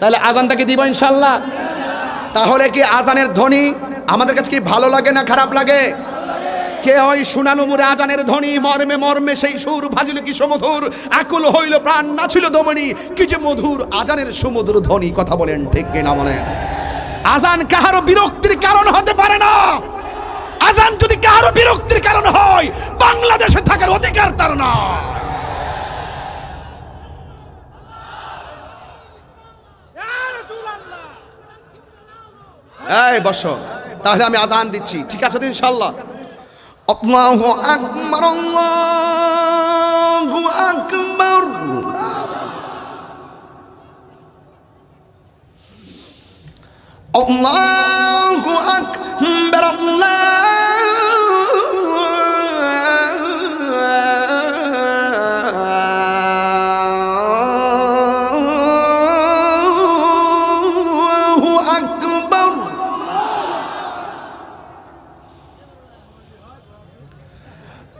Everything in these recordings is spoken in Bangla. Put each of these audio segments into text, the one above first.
তাহলে আজানটাকে দিব ইনশাল্লাহ তাহলে কি আজানের ধ্বনি আমাদের কাছে কি ভালো লাগে না খারাপ লাগে? কে ওই শুনানো মুরে আজানের ধ্বনি, মর্মে মর্মে সেই সুর ভাজিল কি সমধুর? আকুল হইল প্রাণ নাছিল দমনি, কি যে মধুর আজানের সমুদ্র ধ্বনি, কথা বলেন ঠিক কিনা বলেন? আজান কাহারও বিরক্তির কারণ হতে পারে না। আজান যদি কাহারও বিরক্তির কারণ হয়, বাংলাদেশে থাকার অধিকার তার না এই বস। তাহলে আমি আজান দিচ্ছি। ঠিক আছে ইনশাল্লাহ আল্লাহু আকবার আল্লাহু আকবার। আল্লাহু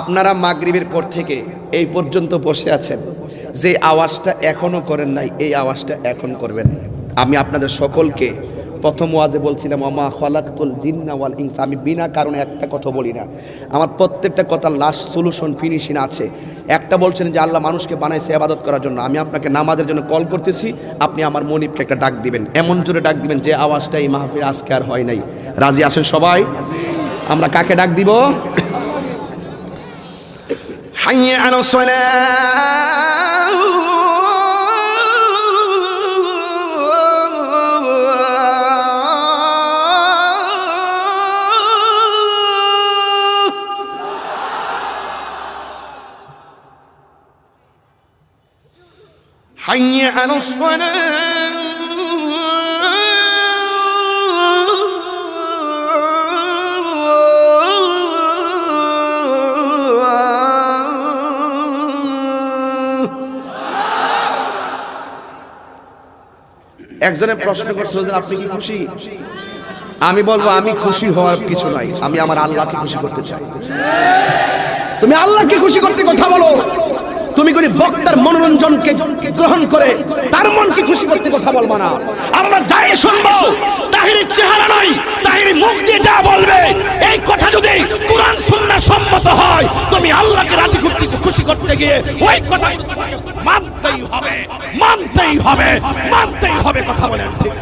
আপনারা মাগরিবের পর থেকে এই পর্যন্ত বসে আছেন যে আওয়াজটা এখনও করেন নাই, এই আওয়াজটা এখন করবেন। আমি আপনাদের সকলকে প্রথম ওয়াজে বলছিলাম আমা খলাকতুল জিন্না ওয়াল ইনসা আমি বিনা কারণে একটা কথা বলি না। আমার প্রত্যেকটা কথা লাস্ট সলিউশন ফিনিশিং আছে। একটা বলছেন যে, আল্লাহ মানুষকে বানাইছে আবাদত করার জন্য। আমি আপনাকে নামাজের জন্য কল করতেছি, আপনি আমার মনিবকে একটা ডাক দিবেন। এমন জোরে ডাক দিবেন যে, আওয়াজটা এই মাহফিল আজকে আর হয় নাই। রাজি আছেন সবাই? আমরা কাকে ডাক দিব? حي على الصلاة. حي على الصلاة. একজনে প্রশ্ন করছে হুজুর আপনি কি খুশি? আমি বলব আমি খুশি হওয়ার কিছু নাই। আমি আমার আল্লাহকে খুশি করতে চাই। তুমি আল্লাহকে খুশি করতে কথা বলো। তুমি করে বক্তার মনোরঞ্জনকে গ্রহণ করে তার মনকে খুশি করতে কথা বলবা না। আমরা যাই শুনব তাহিরের চেহারা নয় তাহির মুখ দিয়ে যা বলবে। এই কথা যদি কোরআন সুন্নাহ সম্মত হয় তুমি আল্লাহকে রাজি করতে খুশি করতে গিয়ে ওই কথা মানতেই হবে মানতেই হবে মানতেই হবে কথা বলেন ঠিক।